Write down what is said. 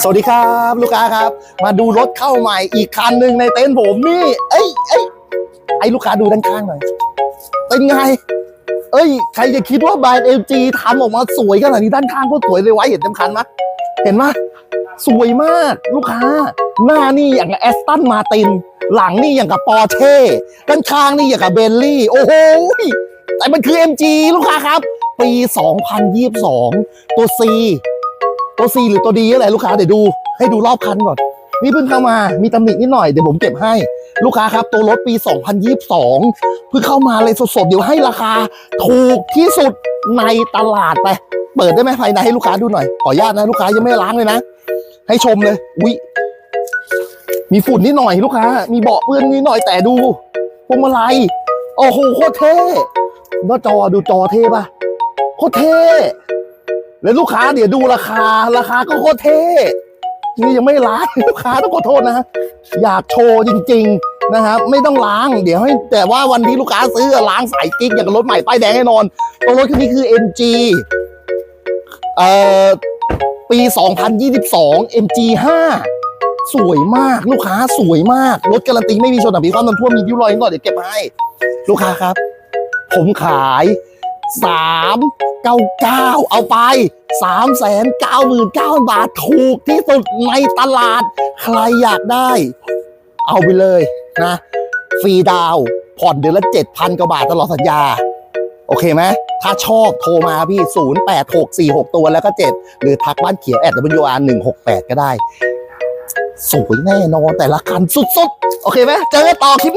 สวัสดีครับ ลูกค้าครับ มาดูรถเข้าใหม่อีกคันหนึ่งในเต็นท์ผมนี่ เอ้ยเอ้ยไอ้ลูกค้าดูด้านข้างหน่อย เป็นไง เอ้ย ใครจะคิดว่าแบรนด์เอจีทำออกมาสวยขนาดนี้ด้านข้างก็สวยเลยไว้เห็นเต็มคันไหมเห็นไหมสวยมากลูกค้า หน้านี่อย่างกับแอสตันมาติน หลังนี่อย่างกับปอร์เช่ด้านข้างนี่อย่างกับเบลลี่ โอ้โหแต่มันคือ MG ลูกค้าครับ ปี 2022 ตัว C ตัว C หรือตัว D อะไรลูกค้าเดี๋ยวดูให้ดูรอบคันก่อน นี่เพิ่งเข้ามามีตำหนินิดหน่อยเดี๋ยวผมเก็บให้ ลูกค้าครับตัวรถปี 2022 เพิ่งเข้ามาเลยสดๆ เดี๋ยวให้ราคาถูกที่สุดในตลาดไป เปิดได้ไหมภายในให้ลูกค้าดูหน่อย ขออนุญาตนะลูกค้ายังไม่ล้างเลยนะ ให้ชมเลย อุ๊ย มีฝุ่นนิดหน่อยลูกค้า มีเบาะเปื้อนนิดหน่อยแต่ดูพวงมาลัยโอ้โหโคตรเท่หน้าจอดูจอเท่ปะโคตรเท่ แล้วลูกค้าเดี๋ยวดูราคา ราคาก็โคตรเท่นี่ยังไม่ล้างลูกค้าต้องขอโทษนะฮะอยากโชว์จริง ๆนะครับ ไม่ต้องล้าง เดี๋ยวให้แต่ว่าวันที่ลูกค้าซื้อล้างสายกิ๊กอย่างรถใหม่ป้ายแดงแน่นอนตัวรถคันนี้คือ MG เอ่อปี 2022 MG 5สวยมากลูกค้าสวยมาก รถการันตีไม่มีชนแต่มีความน้ำท่วมมีริ้วรอยนิดหน่อยเดี๋ยวเก็บให้ ลูกค้าครับ ผมขายสามเก้าเก้าเอาไปสามแสนเก้าหมื่นเก้าบาทถูกที่สุดในตลาด ใครอยากได้ เอาไปเลยนะ ฟรีดาวผ่อนเดือนละเจ็ดพันกว่าบาทตลอดสัญญา โอเคไหมถ้าชอบโทรมาพี่ 0 8 6 4 6 ตัวแล้วก็ 7 หรือทักบ้านเขียวแอด WR 1 6 8 ก็ได้ สวยแน่นอนแต่ละคันสุดๆ โอเคไหมเจอกันต่อคลิป